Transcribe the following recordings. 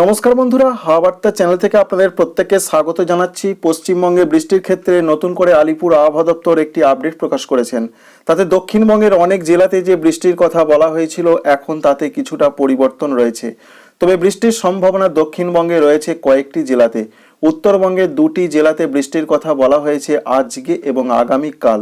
নমস্কার বন্ধুরা, হাওয়াবার্তা চ্যানেল থেকে আপনাদের প্রত্যেককে স্বাগত জানাচ্ছি। পশ্চিমবঙ্গে বৃষ্টির ক্ষেত্রে নতুন করে আলিপুর আবহাওয়া দপ্তর একটি আপডেট প্রকাশ করেছেন। তাতে দক্ষিণবঙ্গের অনেক জেলাতে যে বৃষ্টির কথা বলা হয়েছিল, এখন তাতে কিছুটা পরিবর্তন রয়েছে। তবে বৃষ্টির সম্ভাবনা দক্ষিণবঙ্গে রয়েছে কয়েকটি জেলাতে। উত্তরবঙ্গের দুটি জেলাতে বৃষ্টির কথা বলা হয়েছে আজকে এবং আগামীকাল।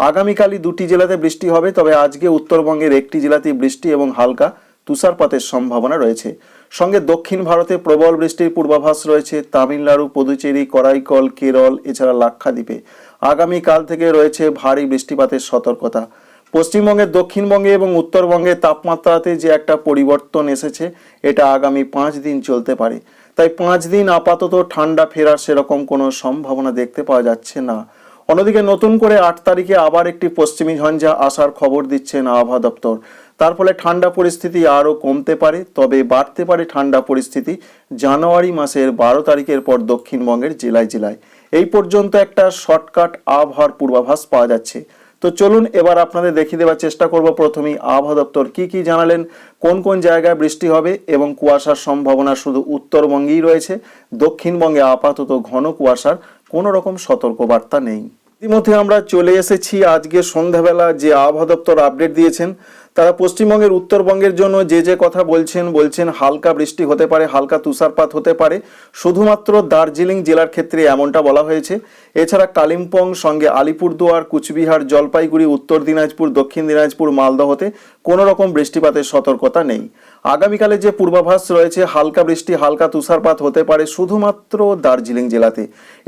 আগামীকালই দুটি জেলাতে বৃষ্টি হবে, তবে আজকে উত্তরবঙ্গের একটি জেলাতে বৃষ্টি এবং হালকা তুষারপাতের সম্ভাবনা রয়েছে। সঙ্গে দক্ষিণ ভারতে প্রবল বৃষ্টির পূর্বাভাস রয়েছে। তামিলনাড়ু, পুদুচেরি, করাইকল, কেরল, এছাড়া লাক্ষাদ্বীপে। আগামীকাল থেকে রয়েছে ভারী বৃষ্টিপাতের সতর্কতা। পশ্চিমবঙ্গের দক্ষিণবঙ্গে এবং উত্তরবঙ্গে তাপমাত্রাতে যে একটা পরিবর্তন এসেছে, এটা আগামী পাঁচ দিন চলতে পারে। তাই পাঁচ দিন আপাতত ঠান্ডা ফেরার সেরকম কোনো সম্ভাবনা দেখতে পাওয়া যাচ্ছে না। অন্যদিকে নতুন করে আট তারিখে আবার একটি পশ্চিমী ঝঞ্ঝা আসার খবর দিচ্ছেন আবহাওয়া দপ্তর। তার ফলে ঠান্ডা পরিস্থিতি আরও কমতে পারে, তবে বাড়তে পারে ঠান্ডা পরিস্থিতি জানুয়ারি মাসের বারো তারিখের পর দক্ষিণবঙ্গের জেলায় জেলায়। এই পর্যন্ত একটা শর্টকাট আবহাওয়ার পূর্বাভাস পাওয়া যাচ্ছে। তো চলুন এবার আপনাদের দেখিয়ে দেওয়ার চেষ্টা করব প্রথমেই আবহাওয়া দপ্তর কি কি জানালেন, কোন কোন জায়গায় বৃষ্টি হবে এবং কুয়াশার সম্ভাবনা শুধু উত্তরবঙ্গেই রয়েছে। দক্ষিণবঙ্গে আপাতত ঘন কুয়াশার কোনো রকম সতর্কবার্তা নেই। ইতিমধ্যে আমরা চলে এসেছি আজকে সন্ধ্যাবেলা যে আবহাওয়া দপ্তর আপডেট দিয়েছেন, তারা পশ্চিমবঙ্গের উত্তরবঙ্গের জন্য যে যে কথা বলছেন বলছেন হালকা বৃষ্টি হতে পারে, হালকা তুষারপাত হতে পারে। শুধুমাত্র দার্জিলিং জেলার ক্ষেত্রে এমনটা বলা হয়েছে। এছাড়া কালিম্পং, সঙ্গে আলিপুরদুয়ার, কুচবিহার, জলপাইগুড়ি, উত্তর দিনাজপুর, দক্ষিণ দিনাজপুর, মালদহতে কোনো রকম বৃষ্টিপাতের সতর্কতা নেই। আগামীকালে যে পূর্বাভাস রয়েছে, হালকা বৃষ্টি, হালকা তুষারপাত হতে পারে শুধুমাত্র দার্জিলিং জেলাতে।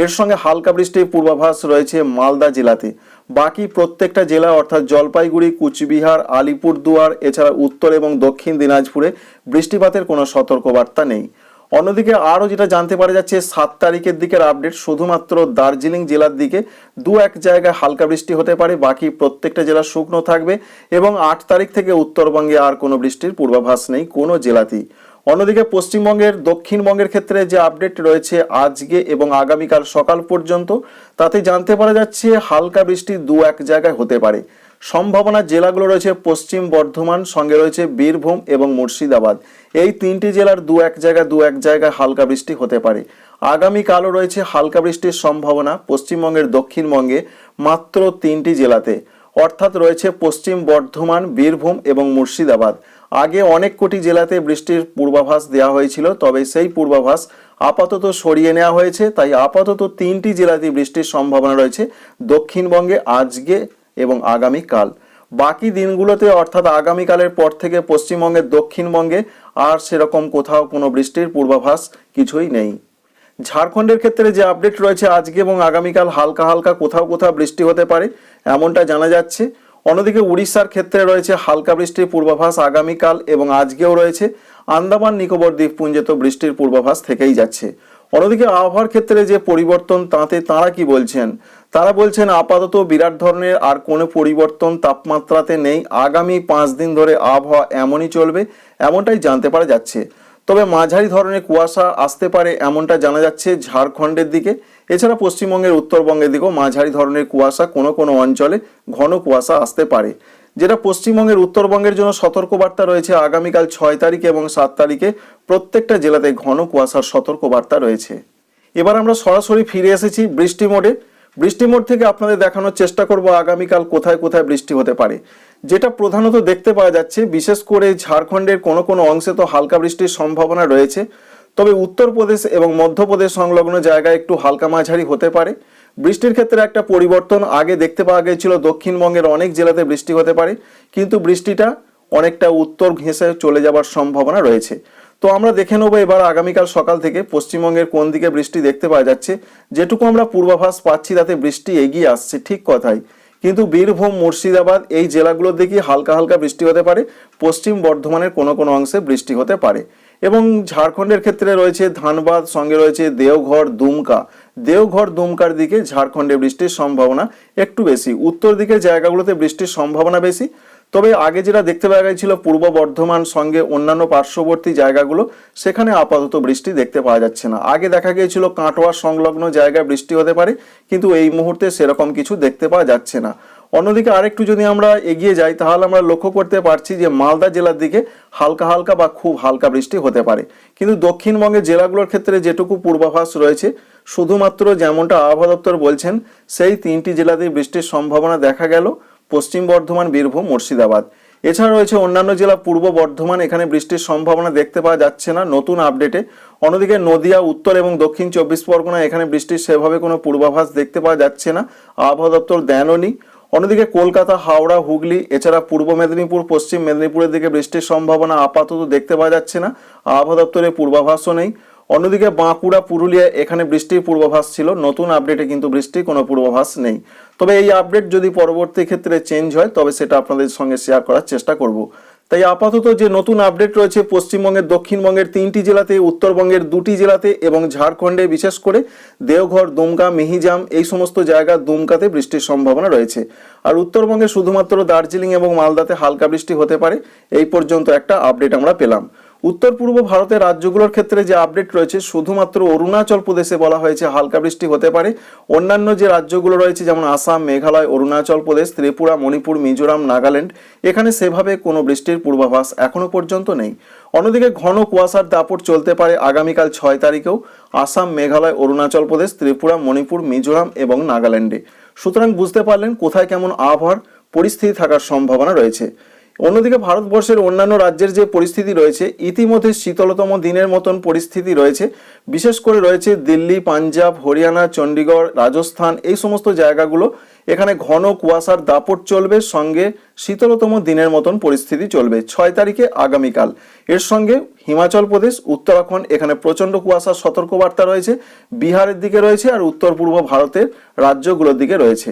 এর সঙ্গে হালকা বৃষ্টির পূর্বাভাস রয়েছে মালদা জেলাতে। বাকি প্রত্যেকটা জেলা, অর্থাৎ জলপাইগুড়ি, কুচবিহার, আলিপুরদুয়ার, এছাড়া উত্তর এবং দক্ষিণ দিনাজপুরে বৃষ্টিপাতের কোনো সতর্কবার্তা নেই। অন্যদিকে আরও যেটা জানতে পারা যাচ্ছে, সাত তারিখের দিকের আপডেট শুধুমাত্র দার্জিলিং জেলার দিকে দু এক জায়গায় হালকা বৃষ্টি হতে পারে, বাকি প্রত্যেকটা জেলা শুকনো থাকবে এবং আট তারিখ থেকে উত্তরবঙ্গে আর কোনো বৃষ্টির পূর্বাভাস নেই কোনো জেলাতেই। অন্যদিকে পশ্চিমবঙ্গের, দক্ষিণবঙ্গের ক্ষেত্রে যে আপডেট রয়েছে আজকে এবং আগামীকাল সকাল পর্যন্ত, তাতে জানতে পারা যাচ্ছে হালকা বৃষ্টি দু এক জায়গায় হতে পারে। সম্ভাবনা জেলাগুলো রয়েছে পশ্চিম বর্ধমান, সঙ্গে রয়েছে বীরভূম এবং মুর্শিদাবাদ। এই তিনটি জেলার দু এক জায়গায় দু এক জায়গায় হালকা বৃষ্টি হতে পারে। আগামীকালও রয়েছে হালকা বৃষ্টির সম্ভাবনা পশ্চিমবঙ্গের দক্ষিণবঙ্গে মাত্র তিনটি জেলাতে। অর্থাৎ রয়েছে পশ্চিম বর্ধমান, বীরভূম এবং মুর্শিদাবাদ। আগে অনেক কোটি জেলাতে বৃষ্টির পূর্বাভাস দেওয়া হয়েছিল, তবে সেই পূর্বাভাস আপাতত সরিয়ে নেওয়া হয়েছে। তাই আপাতত তিনটি জেলাতে বৃষ্টির সম্ভাবনা রয়েছে। দক্ষিণবঙ্গে আজকে এবং আগামীকাল। বাকি দিনগুলোতে অর্থাৎ আগামীকালের পর থেকে পশ্চিমবঙ্গের দক্ষিণবঙ্গে আর সেরকম কোথাও কোনো বৃষ্টির পূর্বাভাস কিছুই নেই। ঝাড়খণ্ডের ক্ষেত্রে যে আপডেট রয়েছে আজকে এবং আগামীকাল হালকা হালকা কোথাও কোথাও বৃষ্টি হতে পারে, এমনটা জানা যাচ্ছে। অন্যদিকে উড়িষ্যার ক্ষেত্রে রয়েছে হালকা বৃষ্টির পূর্বাভাস আগামীকাল এবং আজকেও রয়েছে। আন্দামান, নিকোবর দ্বীপপুঞ্জে তো বৃষ্টির পূর্বাভাস থেকেই যাচ্ছে। অন্যদিকে আবহাওয়ার ক্ষেত্রে যে পরিবর্তন, তাতে তারা কি বলছেন? তারা বলছেন আপাতত বিরাট ধরনের আর কোনো পরিবর্তন তাপমাত্রাতে নেই। আগামী পাঁচ দিন ধরে আবহাওয়া এমনই চলবে, এমনটাই জানতে পারা যাচ্ছে। তবে মাঝারি ধরনের কুয়াশা আসতে পারে এমনটা জানা যাচ্ছে ঝাড়খণ্ডের দিকে। এছাড়া পশ্চিমবঙ্গের উত্তরবঙ্গের দিকেও মাঝারি ধরনের কুয়াশা কোনো কোনো অঞ্চলে ঘন কুয়াশা আসতে পারে। যেটা পশ্চিমবঙ্গের উত্তরবঙ্গের জন্য সতর্কবার্তা রয়েছে। আগামীকাল ছয় তারিখে এবং সাত তারিখে প্রত্যেকটা জেলাতে ঘন কুয়াশার সতর্কবার্তা রয়েছে। এবার আমরা সরাসরি ফিরে এসেছি বৃষ্টি মোডে। বৃষ্টি মোড থেকে আপনাদের দেখানোর চেষ্টা করব আগামীকাল কোথায় কোথায় বৃষ্টি হতে পারে। যেটা প্রধানত দেখতে পাওয়া যাচ্ছে, বিশেষ করে ঝাড়খণ্ডের কোনো কোনো অংশে তো হালকা বৃষ্টির সম্ভাবনা রয়েছে। তবে উত্তরপ্রদেশ এবং মধ্যপ্রদেশ সংলগ্ন জায়গায় একটু হালকা মাঝারি হতে পারে। বৃষ্টির ক্ষেত্রে একটা পরিবর্তন আগে দেখতে পাওয়া গিয়েছিল, দক্ষিণবঙ্গের অনেক জেলাতে বৃষ্টি হতে পারে, কিন্তু বৃষ্টিটা অনেকটা উত্তর ঘেঁষে চলে যাবার সম্ভাবনা রয়েছে। তো আমরা দেখে নেব এবার আগামীকাল সকাল থেকে পশ্চিমবঙ্গের কোন দিকে বৃষ্টি দেখতে পাওয়া যাচ্ছে। যেটুকু আমরা পূর্বাভাস পাচ্ছি তাতে বৃষ্টি এগিয়ে আসছে ঠিক কথাই। কিন্তু বীরভূম, মুর্শিদাবাদ এই জেলাগুলোর দেখি হালকা হালকা বৃষ্টি হতে পারে। পশ্চিম বর্ধমানের কোনো কোনো অংশে বৃষ্টি হতে পারে। এবং ঝাড়খণ্ডের ক্ষেত্রে রয়েছে ধানবাদ, সঙ্গে রয়েছে দেওঘর, দুমকা। দেওঘর, দুমকার দিকে ঝাড়খণ্ডে বৃষ্টির সম্ভাবনা একটু বেশি। উত্তর দিকের জায়গাগুলোতে বৃষ্টির সম্ভাবনা বেশি। তবে আগে যেটা দেখতে পাওয়া গেছিল পূর্ব বর্ধমান সঙ্গে অন্যান্য পার্শ্ববর্তী জায়গাগুলো, সেখানে আপাতত বৃষ্টি দেখতে পাওয়া যাচ্ছে না। আগে দেখা গিয়েছিল কাটোয়া সংলগ্ন জায়গায় বৃষ্টি হতে পারে, কিন্তু এই মুহূর্তে সেরকম কিছু দেখতে পাওয়া যাচ্ছে না। অন্যদিকে আরেকটু যদি আমরা এগিয়ে যাই, তাহলে আমরা লক্ষ্য করতে পারছি যে মালদা জেলার দিকে হালকা হালকা বা খুব হালকা বৃষ্টি হতে পারে। কিন্তু দক্ষিণবঙ্গের জেলাগুলোর ক্ষেত্রে যেটুকু পূর্বাভাস রয়েছে, শুধুমাত্র যেমনটা আবহাওয়া দপ্তর বলছেন, সেই তিনটি জেলাতেই বৃষ্টির সম্ভাবনা দেখা গেল। পশ্চিম বর্ধমান, বীরভূম, মুর্শিদাবাদ। এছাড়া রয়েছে অন্যান্য জেলা, পূর্ব বর্ধমান। এখানে বৃষ্টির সম্ভাবনা দেখতে পাওয়া যাচ্ছে না, নতুন আপডেটে। অন্যদিকে নদিয়া, উত্তর এবং দক্ষিণ চব্বিশ পরগনা এখানে বৃষ্টির সেভাবে কোনো পূর্বাভাস দেখতে পাওয়া যাচ্ছে না, আবহাওয়া দপ্তর দেননি অন্যদিকে কলকাতা, হাওড়া, হুগলি, এছাড়া পূর্ব মেদিনীপুর, পশ্চিম মেদিনীপুরের দিকে বৃষ্টির সম্ভাবনা আপাতত দেখতে পাওয়া যাচ্ছে না, আবহাওয়া দপ্তরের পূর্বাভাসও নেই। অন্যদিকে বাঁকুড়া পুরুলিয়া এখানে বৃষ্টির পূর্বাভাস ছিল। নতুন আপডেটে কিন্তু বৃষ্টির কোনো পূর্বাভাস নেই। তবে এই আপডেট যদি পরবর্তী ক্ষেত্রে চেঞ্জ হয়, তবে সেটা আপনাদের সঙ্গে শেয়ার করার চেষ্টা করব। তাই আপাতত যে নতুন আপডেট রয়েছে, পশ্চিমবঙ্গের, দক্ষিণবঙ্গের তিনটি জেলাতে, উত্তরবঙ্গের দুটি জেলাতে এবং ঝাড়খণ্ডে বিশেষ করে দেওঘর, দুমকা, মিহিজাম, এই সমস্ত জায়গা দুমকাতে বৃষ্টির সম্ভাবনা রয়েছে। আর উত্তরবঙ্গে শুধুমাত্র দার্জিলিং এবং মালদাতে হালকা বৃষ্টি হতে পারে। এই পর্যন্ত একটা আপডেট আমরা পেলাম। উত্তর পূর্ব ভারতের রাজ্যগুলোর ক্ষেত্রে যে আপডেট রয়েছে, শুধুমাত্র অরুণাচল প্রদেশে বলা হয়েছে হালকা বৃষ্টি হতে পারে। অন্যান্য যে রাজ্যগুলো রয়েছে, যেমন আসাম, মেঘালয়, অরুণাচল প্রদেশ, ত্রিপুরা, মণিপুর, মিজোরাম, নাগাল্যান্ড, এখানে সেভাবে কোনো বৃষ্টির পূর্বাভাস এখনও পর্যন্ত নেই। অন্যদিকে ঘন কুয়াশার দাপট চলতে পারে আগামীকাল ছয় তারিখেও। আসাম, মেঘালয়, অরুণাচল প্রদেশ, ত্রিপুরা, মণিপুর, মিজোরাম এবং নাগাল্যান্ডে। সুতরাং বুঝতে পারলেন কোথায় কেমন আবহাওয়ার পরিস্থিতি থাকার সম্ভাবনা রয়েছে। অন্যদিকে ভারতবর্ষের অন্যান্য রাজ্যের যে পরিস্থিতি রয়েছে, ইতিমধ্যে শীতলতম দিনের মতন পরিস্থিতি রয়েছে। বিশেষ করে রয়েছে দিল্লি, পাঞ্জাব, হরিয়ানা চণ্ডীগড় রাজস্থান, এই সমস্ত জায়গাগুলো। এখানে ঘন কুয়াশার দাপট চলবে, সঙ্গে শীতলতম দিনের মতন পরিস্থিতি চলবে। ছয় তারিখে আগামীকাল। এর সঙ্গে হিমাচল প্রদেশ, উত্তরাখণ্ড, এখানে প্রচণ্ড কুয়াশার সতর্কবার্তা রয়েছে। বিহারের দিকে রয়েছে আর উত্তর পূর্ব ভারতের রাজ্যগুলোর দিকে রয়েছে।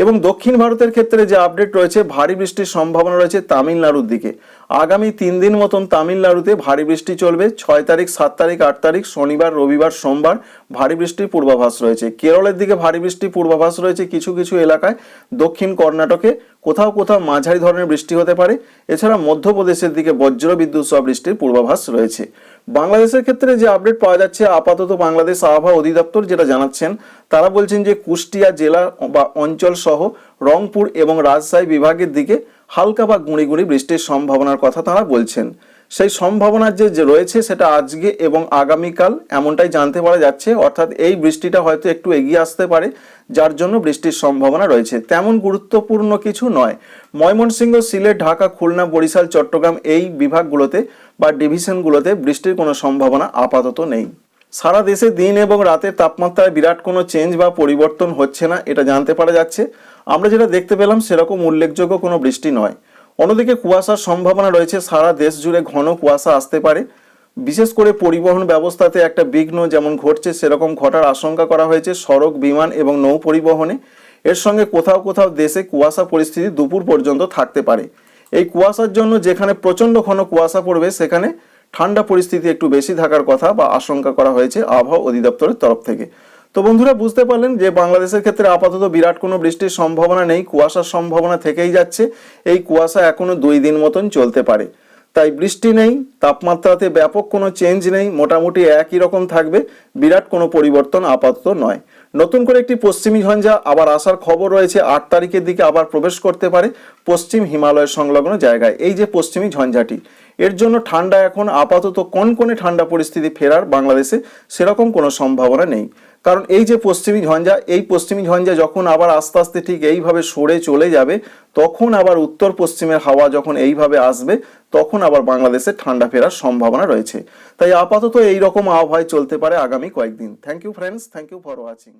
এবং দক্ষিণ ভারতের ক্ষেত্রে যে আপডেট রয়েছে ভারী বৃষ্টির সম্ভাবনা রয়েছে তামিলনাড়ুর দিকে। আগামী তিন দিন মতন তামিলনাড়ুতে ভারী বৃষ্টি চলবে। ছয় তারিখ, সাত তারিখ, আট তারিখ, শনিবার, রবিবার, সোমবার ভারী বৃষ্টির পূর্বাভাস রয়েছে। কেরলের দিকে ভারী বৃষ্টির পূর্বাভাস রয়েছে কিছু কিছু এলাকায়। দক্ষিণ কর্ণাটকে কোথাও কোথাও মাঝারি ধরনের বৃষ্টি হতে পারে। এছাড়া মধ্যপ্রদেশের দিকে বজ্র বিদ্যুৎ সহ বৃষ্টির পূর্বাভাস রয়েছে। বাংলাদেশের ক্ষেত্রে যে আপডেট পাওয়া যাচ্ছে, আপাতত বাংলাদেশ আবহাওয়া অধিদপ্তর যেটা জানাচ্ছেন, তারা বলছেন যে কুষ্টিয়া জেলা বা অঞ্চল সহ রংপুর এবং রাজশাহী বিভাগের দিকে হালকা বা গুঁড়ি গুঁড়ি বৃষ্টির সম্ভাবনার কথা তারা বলছেন। সেই সম্ভাবনা যে যে রয়েছে সেটা আজকে এবং আগামীকাল এমনটাই জানতে পারা যাচ্ছে, অর্থাৎ এই বৃষ্টিটা হয়তো একটু এগিয়ে আসতে পারে, যার জন্য বৃষ্টির সম্ভাবনা রয়েছে। তেমন গুরুত্বপূর্ণ কিছু নয়। ময়মনসিংহ, সিলেট, ঢাকা, খুলনা, বরিশাল, চট্টগ্রাম এই বিভাগগুলোতে বা ডিভিশনগুলোতে বৃষ্টির কোনো সম্ভাবনা আপাতত নেই। সারা দেশে দিন এবং রাতের তাপমাত্রায় বিরাট কোনো চেঞ্জ বা পরিবর্তন হচ্ছে না, এটা জানতে পারা যাচ্ছে। আমরা যেটা দেখতে পেলাম, সেরকম উল্লেখযোগ্য কোনো বৃষ্টি নয়। অন্যদিকে কুয়াশার সম্ভাবনা রয়েছে, সারা দেশ জুড়ে ঘন কুয়াশা আসতে পারে। বিশেষ করে পরিবহন ব্যবস্থাতে একটা বিঘ্ন যেমন ঘটছে, সেরকম ঘটার আশঙ্কা করা হয়েছে সড়ক, বিমান এবং নৌ পরিবহনে। এর সঙ্গে কোথাও কোথাও দেশে কুয়াশা পরিস্থিতি দুপুর পর্যন্ত থাকতে পারে। এই কুয়াশার জন্য যেখানে প্রচণ্ড ঘন কুয়াশা পড়বে, সেখানে ঠান্ডা পরিস্থিতি একটু বেশি থাকার কথা বা আশঙ্কা করা হয়েছে আবহাওয়া অধিদপ্তরের তরফ থেকে। তো বন্ধুরা, বুঝতে পারলেন যে বাংলাদেশের ক্ষেত্রে আপাতত বিরাট কোনো বৃষ্টির সম্ভাবনা নেই, কুয়াশার সম্ভাবনা থেকেই যাচ্ছে। এই কুয়াশা এখনও দুই দিন মতন চলতে পারে। তাই বৃষ্টি নেই, তাপমাত্রাতে ব্যাপক কোনো চেঞ্জ নেই, মোটামুটি একই রকম থাকবে, বিরাট কোনো পরিবর্তন আপাতত নয়। নতুন করে একটি পশ্চিমী ঝঞ্ঝা আবার আসার খবর রয়েছে, আট তারিখের দিকে আবার প্রবেশ করতে পারে পশ্চিম হিমালয়ের সংলগ্ন জায়গায়। এই যে পশ্চিমী ঝঞ্ঝাটি এর জন্য ঠান্ডা এখন আপাতত কনকনে ঠান্ডা পরিস্থিতি ফেরার বাংলাদেশে সেরকম কোনো সম্ভাবনা নেই। কারণ এই যে পশ্চিমী ঝঞ্ঝা, এই পশ্চিমী ঝঞ্ঝা যখন আবার আস্তে আস্তে ঠিক এইভাবে সরে চলে যাবে, তখন আবার উত্তর পশ্চিমের হাওয়া যখন এইভাবে আসবে, তখন আবার বাংলাদেশে ঠান্ডা ফেরার সম্ভাবনা রয়েছে। তাই আপাতত এই রকম আবহাওয়ায় চলতে পারে আগামী কয়েকদিন। Thank you friends thank you for watching